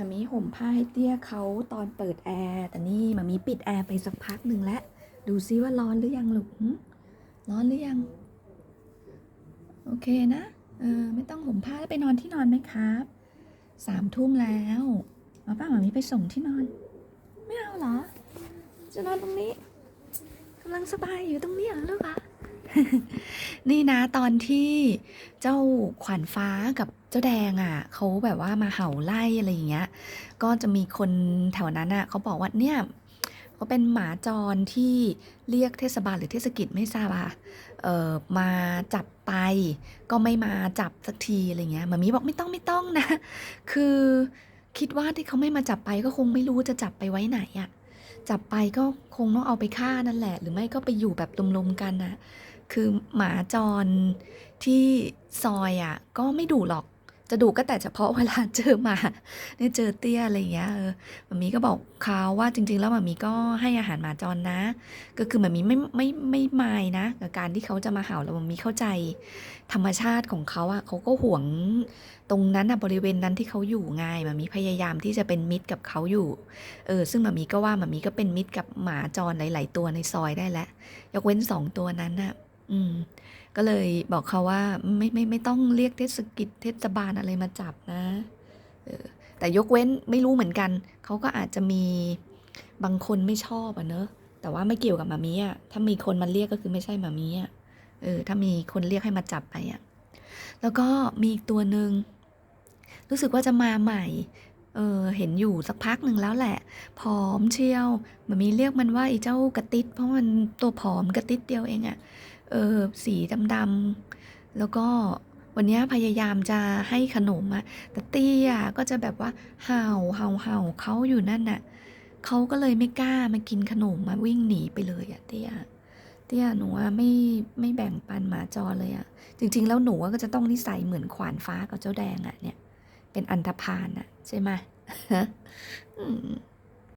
มามีห่มผ้าให้เตี้ยเขาตอนเปิดแอร์แต่นี่มามีปิดแอร์ไปสักพักหนึ่งแล้ว ดูซิว่าร้อนหรือยังลูกร้อนหรือยัง โอเคนะเออไม่ต้องห่มผ้าแล้วไปนอนที่นอนไหมครับสามทุ่มแล้วมาป้าหมามีไปส่งที่นอน ไม่เอาเหรอ จะนอนตรงนี้กำลังสบายอยู่ตรงนี้เหรอลูกอะ นี่นะตอนที่เจ้าขวัญฟ้ากับเจ้าแดงอะ่ะเขาแบบว่ามาเห่าไล่อะไรอย่างเงี้ย ก็จะมีคนแถวนั้นอะ่ะเขาบอกว่าเนี่ยเขาเป็นหมาจรที่เรียกเทศบาลหรือเทศกิจไม่ทราบอะเออมาจับไป ก็ไม่มาจับสักทีอะไรเงี้ยหมามีบอกไม่ต้องไม่ต้องนะ คือคิดว่าที่เขาไม่มาจับไปก็คงไม่รู้จะจับไปไว้ไหนอะ่ะ จับไปก็คงต้องเอาไปฆ่านั่นแหละ หรือไม่ก็ไปอยู่แบบรวมๆกันนะคือหมาจรที่ซอยอะก็ไม่ดุหรอก จะดุก็แต่เฉพาะเวลาเจอหมาเนี่ยเจอเตี้ยอะไรอย่างเงี้ยเออมามีก็บอกเขาว่าจริง ๆ แล้วมามีก็ให้อาหารหมาจรนะ ก็คือมามีไม่ไม่ไม่ไม่มายนะกับการที่เขาจะมาเห่าแล้วมามีเข้าใจ ธรรมชาติของเขาอะเขาก็ห่วงตรงนั้นอะบริเวณนั้นที่เขาอยู่ไงมามีพยายามที่จะเป็นมิตรกับเขาอยู่เออซึ่งมามีก็ว่ามามีก็เป็นมิตรกับหมาจรหลาย ๆ ตัวในซอยได้แล้วยกเว้นสองตัวนั้นน่ะ อืม ก็เลยบอกเขาว่าไม่ไม่ไม่ต้องเรียกเทศกิจเทศบาลอะไรมาจับนะเออแต่ยกเว้นไม่รู้เหมือนกัน เขาก็อาจจะมีบางคนไม่ชอบอะเนอะ แต่ว่าไม่เกี่ยวกับมามีอะ ถ้ามีคนมาเรียกก็คือไม่ใช่มามีอะ เออ ถ้ามีคนเรียกให้มาจับไปอะ แล้วก็มีอีกตัวหนึ่งรู้สึกว่าจะมาใหม่ เออเห็นอยู่สักพักหนึ่งแล้วแหละ ผอมเชียวมันมีเรียกมันว่าไอ้เจ้ากระติดเพราะมันตัวผอมกระติดเดียวเองอะเออสีดำๆแล้วก็วันนี้พยายามจะให้ขนมอะแต่เตี้ยก็จะแบบว่าเห่าเห่าเห่าเขาอยู่นั่นน่ะเขาก็เลยไม่กล้ามากินขนมมาวิ่งหนีไปเลยอะเตี้ยเตี้ยหนูอะไม่ไม่แบ่งปันหมาจรเลยอะจริง ๆ แล้วหนูก็จะต้องนิสัยเหมือนขวานฟ้ากับเจ้าแดงอะเนี่ย เป็นอันธพาลอะใช่ไหม